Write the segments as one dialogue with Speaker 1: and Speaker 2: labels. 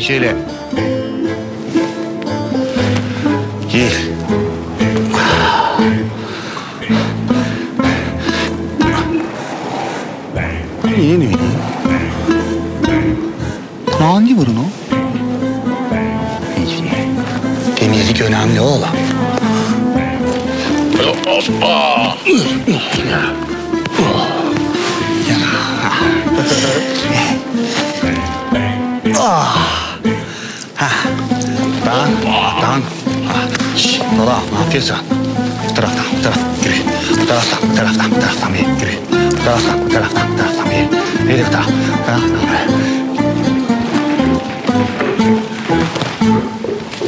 Speaker 1: şöyle. Gir. İyi ne? Hangi burun o? Hiç. Temizlik önemli oğlum. Dan, Şşş, Dola, ne yapıyorsun? Bu taraftan, bu taraftan, yürü. Bu taraftan, bu taraftan, bu taraftan bir yürü. Bu taraftan, bu taraftan, bu taraftan bir yürü. bu taraftan, bu taraftan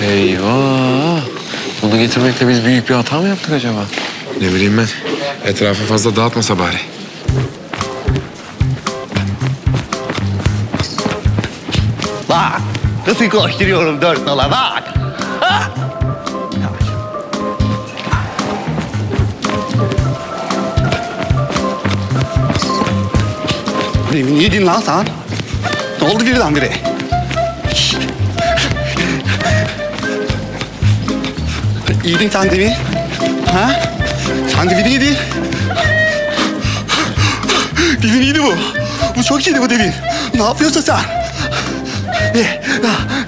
Speaker 1: bir.
Speaker 2: Eyvah. Bunu getirmekle biz büyük bir hata mı yaptık acaba?
Speaker 3: Ne bileyim ben. Etrafı fazla dağıtmasa bari.
Speaker 1: Bak, nasıl koşturuyorum dört nala bak. Demin yedin lan sen. Ne oldu birdenbire? Yedin sen demin. Ha? Sen demin yedin. Devin iyiydi bu. Bu çok iyiydi bu devin. Ne yapıyorsun sen? Ne,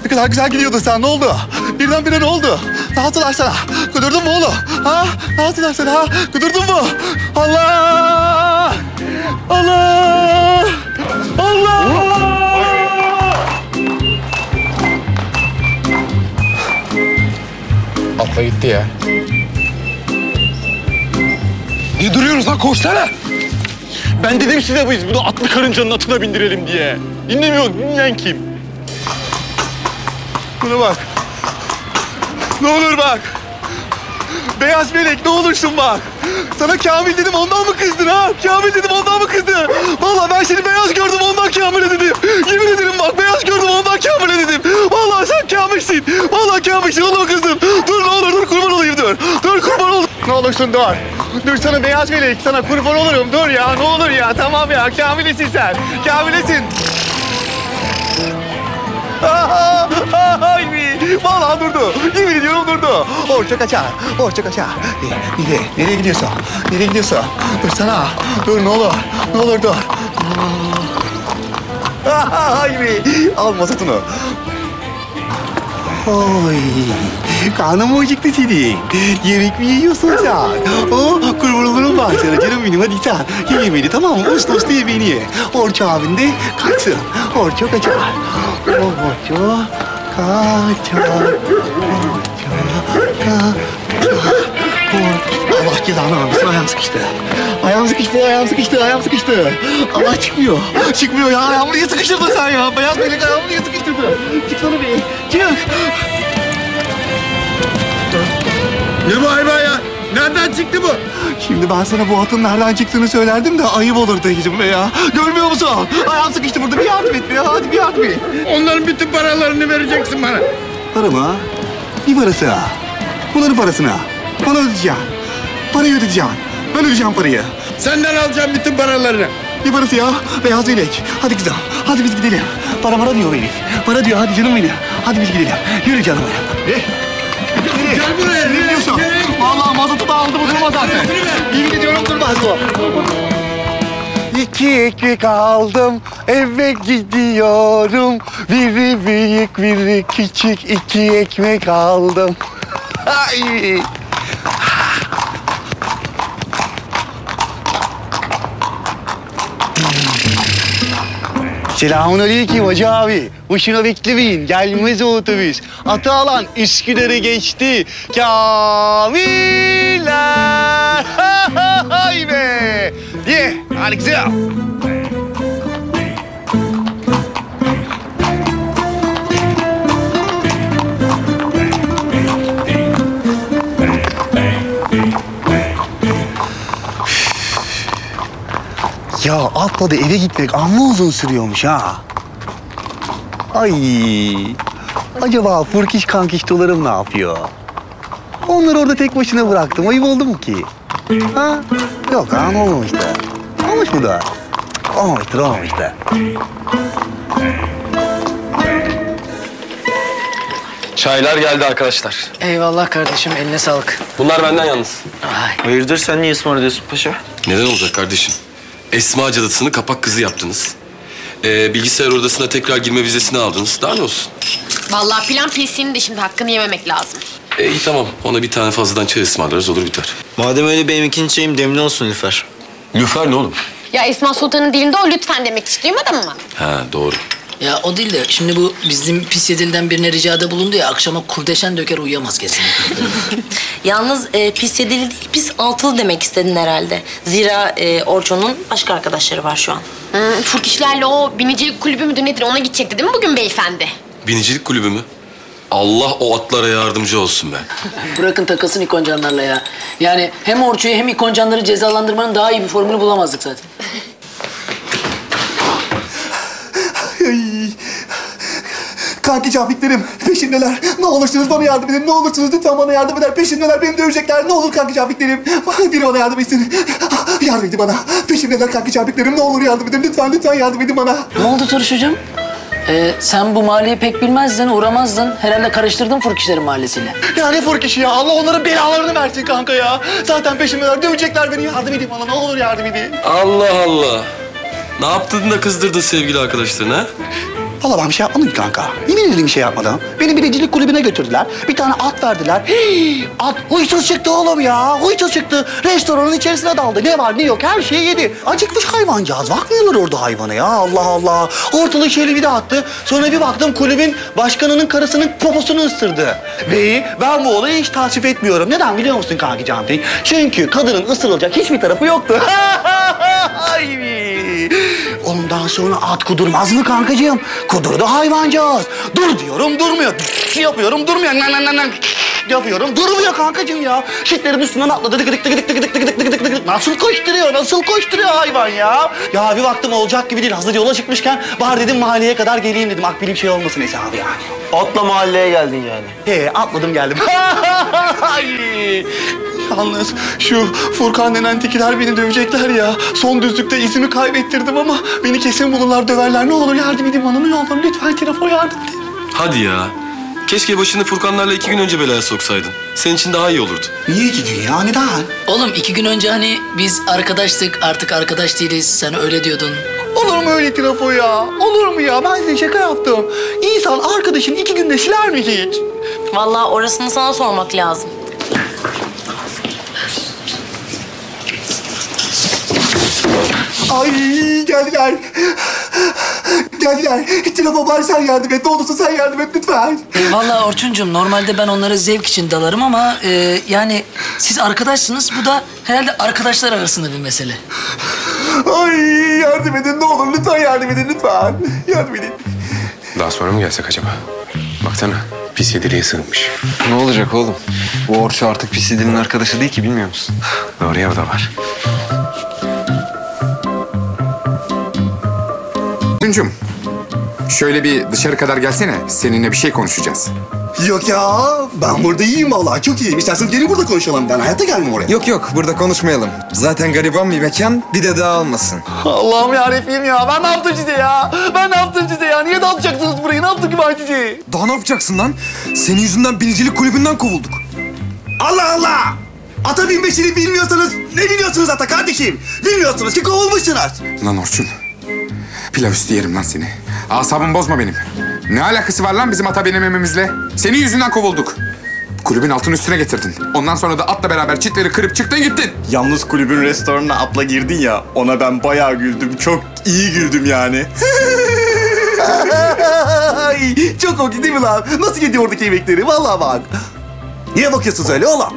Speaker 1: ne kadar güzel gidiyordun sen. Ne oldu? Birdenbire ne oldu? Ne yaptılar sana? Kudurdun mu oğlum? Ha? Ne yaptılar sana? Ha? Kudurdun mu? Allah! Allah! Allah!
Speaker 3: Atla gitti ya.
Speaker 4: Ne duruyoruz lan koşsana. Ben dedim size biz bunu atlı karıncanın atına bindirelim diye. Dinlemiyor, dinleyen kim? Buna bak. Ne olur bak. Beyaz melek ne olursun bak. Sana Kamil dedim ondan mı kızdın ha? Kamil dedim ondan mı kızdın? Vallahi ben seni beyaz gördüm ondan Kamil'e dedim. Yemin ederim bak beyaz gördüm ondan Kamil'e dedim. Vallahi sen Kamil'sin. Vallahi Kamil'sin ona mı kızdın? Dur ne olur dur kurban olayım dur. Dur kurban ol. Ne olursun dur. Dur sana beyaz melek sana kurban olurum dur ya ne olur ya tamam ya Kamil'esin sen. Kamil'esin. Ay? Vallahi durdu. Yemin ediyorum durdu. Orça kaçar. Orça kaçar. Nereye? Nereye gidiyorsun? Nereye gidiyorsun? Dur sana. Dur ne olur. Ne olur dur. Ay mi? Al masatını.
Speaker 1: Oy, karnım acıktı senin? Yemek mi yiyorsun sen? Oh, kurban olurum ben sana canım benim hadi sen. Ye yemeğini tamam mı? Uslu uslu yemeğini ye. Orço abin de kaçsın. Orço kaçar. Orço kaçar. Orço kaçar. Allah cezanı vermesin ayağım sıkıştı. Ayağım sıkıştı, ayağım sıkıştı, ayağım sıkıştı. Allah çıkmıyor. Çıkmıyor ya. Ayağımı niye sıkıştırdın sen ya? Beyaz melek ayağımı niye sıkıştırdın? Çıksana be. Çık.
Speaker 4: Çıktı bu?
Speaker 1: Şimdi ben sana bu atın nereden çıktığını söylerdim de ayıp olur dayıcım be ya. Görmüyor musun? Ayağım sıkıştı burada. Bir yardım et be ya. Hadi bir yardım et.
Speaker 4: Onların bütün paralarını vereceksin bana.
Speaker 1: Para mı? Bir parası. Bunların parasını. Bana ödeyeceksin. Parayı ödeyeceksin. Ben ödeyeceğim parayı.
Speaker 4: Senden alacağım bütün paralarını.
Speaker 1: Bir parası ya. Beyaz melek. Hadi kızım. Hadi biz gidelim. Para para diyor beni. Para diyor. Hadi canım benim. Hadi biz gidelim. Yürü canım benim. Eh.
Speaker 4: Gel buraya,
Speaker 1: Ne diyorsun?
Speaker 4: Nereye?
Speaker 1: Mazotu da aldı bu durma zaten.
Speaker 4: Parasını ver.
Speaker 1: Yemin ediyorum durmaz bu. İki ekmek aldım, eve gidiyorum. Biri büyük, biri küçük, iki ekmek aldım. Ay. Selamun aleyküm hacı abi. Boşuna beklemeyin. Gelmez o otobüs. Atı alan Üsküdar'ı geçti. Kamiller. Hay be. Ye. Hadi Ya atla da eve gitmek amma uzun sürüyormuş ha. Ay. Acaba furkiş kankiştolarım ne yapıyor? Onları orada tek başına bıraktım. Ayıp oldu mu ki? Ha? Yok ha olmamış da. Olmuş mu da? Cık, Olmamıştır olmamıştır.
Speaker 2: Çaylar geldi arkadaşlar.
Speaker 5: Eyvallah kardeşim eline sağlık.
Speaker 2: Bunlar benden yalnız.
Speaker 5: Ay.
Speaker 6: Hayırdır sen niye ısmarlıyorsun paşa?
Speaker 7: Neden olacak kardeşim? Esma cadısını kapak kızı yaptınız. Ee, bilgisayar odasına tekrar girme vizesini aldınız. Daha ne olsun?
Speaker 8: Vallahi plan PC'nin de şimdi hakkını yememek lazım.
Speaker 7: E, iyi tamam. Ona bir tane fazladan çay ısmarlarız olur biter.
Speaker 6: Madem öyle benim ikinci çayım demli olsun Lüfer.
Speaker 7: Lüfer ne oğlum?
Speaker 8: Ya Esma Sultan'ın dilinde o lütfen demek hiç duymadın mı?
Speaker 7: Ha doğru.
Speaker 5: Ya o değil de şimdi bu bizim pis yedilden birine ricada bulundu ya akşama kurdeşen döker uyuyamaz kesinlikle.
Speaker 9: Yalnız e, pis yedili değil, pis altılı demek istedin herhalde. Zira e, Orço'nun başka arkadaşları var şu an.
Speaker 8: Hmm, Furkişlerle o binicilik kulübü müdür nedir ona gidecekti değil mi bugün beyefendi?
Speaker 7: Binicilik kulübü mü? Allah o atlara yardımcı olsun be.
Speaker 5: Bırakın takılsın ikoncanlarla ya. Yani hem Orço'yu hem ikoncanları cezalandırmanın daha iyi bir formülü bulamazdık zaten.
Speaker 1: Kanki Cafiklerim peşimdeler. Ne olursunuz bana yardım edin. Ne olursunuz lütfen bana yardım eder. Peşimdeler beni dövecekler. Ne olur kanki Cafiklerim. Biri bana yardım etsin. Yardım edin bana. Peşimdeler kanki Cafiklerim. Ne olur yardım edin. Lütfen lütfen yardım edin bana.
Speaker 5: Ne oldu Turş hocam? Ee, sen bu mahalleyi pek bilmezdin, uğramazdın. Herhalde karıştırdın Furkişlerin mahallesiyle.
Speaker 1: Ya ne fırk işi ya. Allah onların belalarını versin kanka ya. Zaten peşimdeler. Dövecekler beni. Yardım edin bana. Ne olur yardım edin.
Speaker 7: Allah Allah. Ne yaptın da kızdırdın sevgili arkadaşlarına? ha?
Speaker 1: Valla ben bir şey yapmadım ki kanka. Yemin ederim bir şey yapmadım. Beni biricilik kulübüne götürdüler. Bir tane at verdiler. Hii, at huysuz çıktı oğlum ya. Huysuz çıktı. Restoranın içerisine daldı. Ne var ne yok her şeyi yedi. Acıkmış hayvancağız. Bakmıyorlar orada hayvana ya. Allah Allah. Ortalığı bir de attı. Sonra bir baktım kulübün başkanının karısının poposunu ısırdı. Ve ben bu olayı hiç tasvip etmiyorum. Neden biliyor musun kanki Cantik? Çünkü kadının ısırılacak hiçbir tarafı yoktu. Ay. Ondan sonra at kudurmaz mı kankacığım? Kudurdu hayvancağız. Dur diyorum durmuyor. Yapıyorum durmuyor. Nan nan nan nan. Yapıyorum durmuyor kankacığım ya. Şitlerin üstünden atladı. Dık dık dık dık dık dık dık dık dık dık. Nasıl koşturuyor? Nasıl koşturuyor hayvan ya? Ya bir baktım olacak gibi değil. Hazır yola çıkmışken bari dedim mahalleye kadar geleyim dedim. Akbilim şey olmasın hesabı yani.
Speaker 6: Atla mahalleye geldin yani.
Speaker 1: He atladım geldim. Yalnız şu Furkan denen tikiler beni dövecekler ya. Son düzlükte izimi kaybettirdim ama beni kesin bulurlar döverler. Ne olur yardım edin bana ne olur lütfen telefon yardım edin.
Speaker 7: Hadi ya. Keşke başını Furkanlarla iki gün önce belaya soksaydın. Senin için daha iyi olurdu.
Speaker 1: Niye iki gün ya neden?
Speaker 5: Oğlum iki gün önce hani biz arkadaştık, artık arkadaş değiliz. Sen öyle diyordun.
Speaker 1: Olur mu öyle trafo ya? Olur mu ya? Ben size şaka yaptım. İnsan arkadaşını iki günde siler mi hiç?
Speaker 9: Vallahi orasını sana sormak lazım.
Speaker 1: Ay geldiler. Geldiler. Trafo bari sen yardım et. Ne olursa sen yardım et lütfen.
Speaker 5: Vallahi Orçuncuğum normalde ben onlara zevk için dalarım ama e, yani siz arkadaşsınız. Bu da herhalde arkadaşlar arasında bir mesele.
Speaker 1: Ay yardım edin ne olur lütfen yardım edin lütfen. Yardım edin.
Speaker 3: Daha sonra mı gelsek acaba? Baksana pis yediliğe sığınmış.
Speaker 2: Ne olacak oğlum? Bu Orço artık pis yedilin arkadaşı değil ki bilmiyor musun?
Speaker 3: Doğru ya o da var.
Speaker 10: Güncüm, şöyle bir dışarı kadar gelsene. Seninle bir şey konuşacağız.
Speaker 1: Yok ya ben burada iyiyim vallahi çok iyiyim. İsterseniz gelin burada konuşalım. Ben hayatta gelmem oraya.
Speaker 11: Yok yok burada konuşmayalım. Zaten gariban bir mekan bir de daha olmasın.
Speaker 1: Allah'ım yarabbim ya. Ben ne yaptım size ya? Ben ne yaptım size ya? Niye dağıtacaksınız burayı? Ne yaptım ki ben size?
Speaker 11: Daha ne yapacaksın lan? Senin yüzünden binicilik kulübünden kovulduk.
Speaker 1: Allah Allah! Ata binmesini bilmiyorsanız ne biliyorsunuz ata kardeşim? Bilmiyorsunuz ki kovulmuşsunuz.
Speaker 10: Lan Orçun, pilav üstü yerim lan seni. Asabımı bozma benim. Ne alakası var lan bizim ata binemememizle? Senin yüzünden kovulduk. Kulübün altını üstüne getirdin. Ondan sonra da atla beraber çitleri kırıp çıktın gittin.
Speaker 4: Yalnız kulübün restoranına atla girdin ya, ona ben bayağı güldüm. Çok iyi güldüm yani.
Speaker 1: Ay, çok okey değil mi lan? Nasıl yedi oradaki yemekleri? Vallahi bak. Niye bakıyorsunuz öyle oğlum?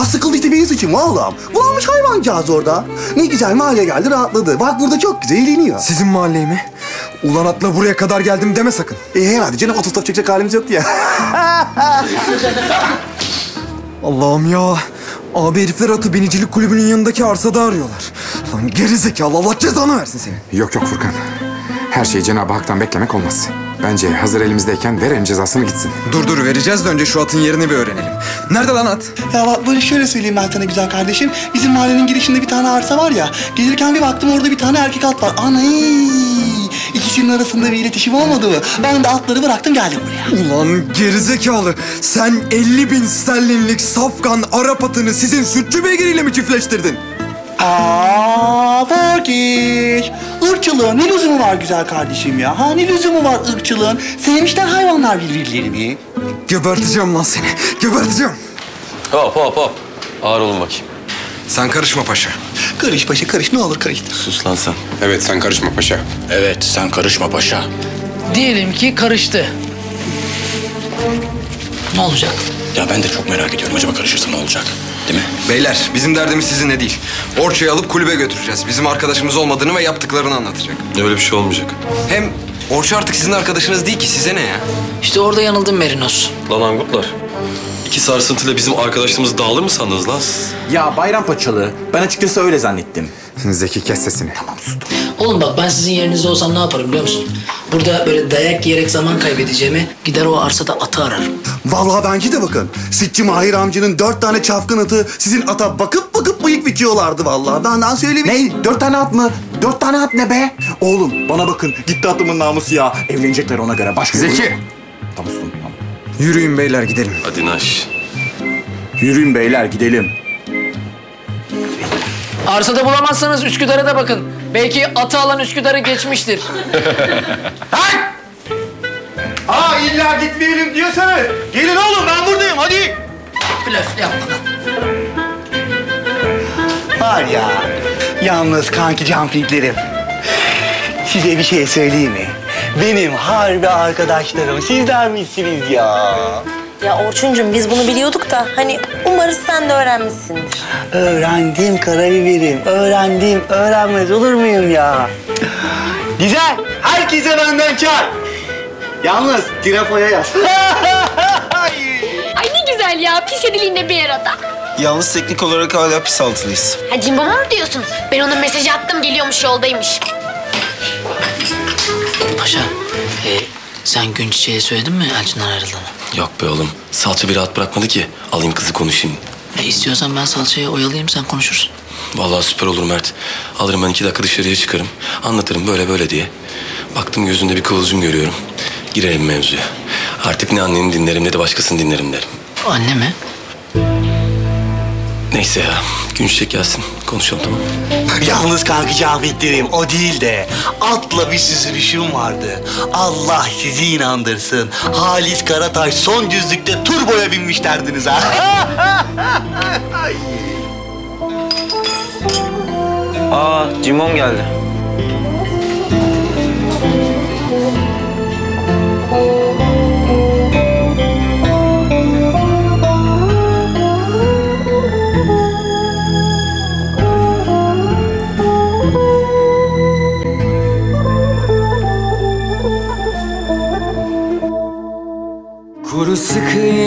Speaker 1: Az sıkıldı işte benim suçum oğlum. Bulmuş hayvancağız orada. Ne güzel mahalleye geldi rahatladı. Bak burada çok güzel eğleniyor.
Speaker 11: Sizin mahalleye mi? Ulan atla buraya kadar geldim deme sakın.
Speaker 1: E herhalde canım otostop çekecek halimiz yoktu ya.
Speaker 11: Allah'ım ya. Abi herifler atı binicilik kulübünün yanındaki arsada arıyorlar. Lan gerizekalı Allah cezanı versin seni.
Speaker 10: Yok yok Furkan. Her şeyi Cenab-ı Hak'tan beklemek olmaz. Bence hazır elimizdeyken verelim cezasını gitsin.
Speaker 11: Dur dur vereceğiz de önce şu atın yerini bir öğrenelim. Nerede lan at?
Speaker 1: ya bak böyle şöyle söyleyeyim ben sana güzel kardeşim. Bizim mahallenin girişinde bir tane arsa var ya. Gelirken bir baktım orada bir tane erkek at var. Anay! İkisinin arasında bir iletişim olmadı mı? Ben de atları bıraktım geldim buraya.
Speaker 11: Ulan gerizekalı. Sen 50 bin sterlinlik safkan Arap atını sizin sütçü beygiriyle mi çiftleştirdin?
Speaker 1: Aa. Irkçılığın ne lüzumu var güzel kardeşim ya? Ha ne lüzumu var ırkçılığın? Sevmişler hayvanlar birbirlerini.
Speaker 11: Geberteceğim lan seni. Geberteceğim.
Speaker 7: Hop hop hop. Ağır olun bakayım.
Speaker 3: Sen karışma paşa.
Speaker 1: Karış paşa karış ne olur karıştır.
Speaker 7: Sus lan sen.
Speaker 3: Evet sen karışma paşa.
Speaker 2: Evet sen karışma paşa.
Speaker 5: Diyelim ki karıştı. Ne olacak?
Speaker 2: Ya ben de çok merak ediyorum. Acaba karışırsa ne olacak? Değil mi?
Speaker 12: Beyler bizim derdimiz sizinle değil. Orçayı alıp kulübe götüreceğiz. Bizim arkadaşımız olmadığını ve yaptıklarını anlatacak.
Speaker 7: Öyle bir şey olmayacak.
Speaker 12: Hem Orça artık sizin arkadaşınız değil ki size ne ya?
Speaker 5: İşte orada yanıldım Merinos.
Speaker 7: Lan angutlar. İki sarsıntıyla bizim arkadaşlığımız dağılır mı sandınız lan?
Speaker 2: Ya bayram paçalı. Ben açıkçası öyle zannettim.
Speaker 10: Zeki kes sesini.
Speaker 5: Oğlum bak ben sizin yerinizde olsam ne yaparım biliyor musun? Burada böyle dayak yiyerek zaman kaybedeceğimi gider o arsada atı ararım.
Speaker 1: Vallahi bence de bakın. Sütçü Mahir amcanın dört tane çapkın atı sizin ata bakıp bakıp bıyık bikiyorlardı vallahi. Benden söyleyeyim.
Speaker 2: Ne? Dört tane at mı? Dört tane at ne be? Oğlum bana bakın. Gitti atımın namusu ya. Evlenecekler ona göre. Başka
Speaker 10: Zeki.
Speaker 2: Tamam ustum. Tamam.
Speaker 11: Yürüyün beyler gidelim.
Speaker 7: Hadi Naş.
Speaker 2: Yürüyün beyler gidelim.
Speaker 5: Arsada bulamazsanız Üsküdar'a da bakın. Belki atı alan Üsküdar'ı geçmiştir.
Speaker 4: Aa illa gitmeyelim diyorsanız. Gelin oğlum ben buradayım hadi.
Speaker 5: Blöf yapma.
Speaker 1: Var ya. Yalnız kanki jumpinglerim. Size bir şey söyleyeyim mi? Benim harbi arkadaşlarım sizler misiniz ya?
Speaker 9: Ya Orçuncum biz bunu biliyorduk da hani umarız sen de öğrenmişsindir.
Speaker 1: Öğrendim karabiberim. Öğrendim. Öğrenmez olur muyum ya? Güzel. Herkese benden çay. Yalnız trafoya yaz.
Speaker 8: Ay ne güzel ya pis ediliğinde bir arada.
Speaker 6: Yalnız teknik olarak hala pis altılıyız.
Speaker 8: Ha Cimbom'a mı diyorsun? Ben ona mesaj attım geliyormuş yoldaymış.
Speaker 5: Paşa, e, sen gün çiçeğe söyledin mi Elçin'den ayrıldığını?
Speaker 7: Yok be oğlum. Salça bir rahat bırakmadı ki. Alayım kızı konuşayım.
Speaker 5: E, istiyorsan ben salçayı oyalayayım sen konuşursun.
Speaker 7: Vallahi süper olur Mert. Alırım ben iki dakika dışarıya çıkarım. Anlatırım böyle böyle diye. Baktım gözünde bir kıvılcım görüyorum. Girelim mevzuya. Artık ne anneni dinlerim ne de başkasını dinlerim derim.
Speaker 5: Anne mi?
Speaker 7: Neyse ya. Gün çiçek gelsin. Konuşalım tamam mı?
Speaker 1: Yalnız kanki jumpinglerim o değil de atla bir süzülüşüm vardı. Allah sizi inandırsın. Halis Karataş son düzlükte turboya binmiş derdiniz ha.
Speaker 6: Aa Cimom geldi.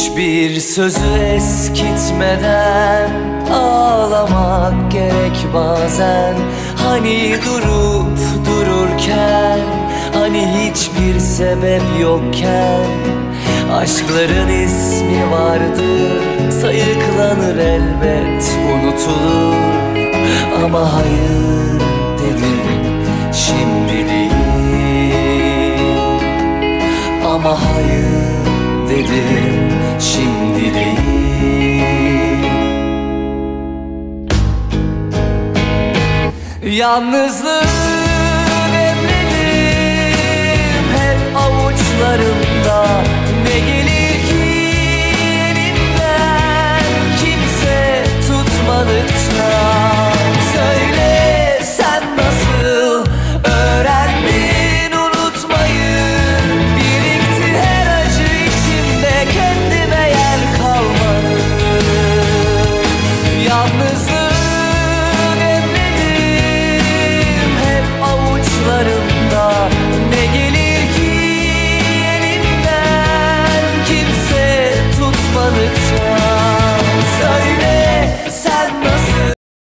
Speaker 13: Hiçbir sözü eskitmeden Ağlamak gerek bazen. Hani durup dururken Hani hiçbir sebep yokken. Aşkların ismi vardır Sayıklanır elbet unutulur. Ama hayır Yalnızlığı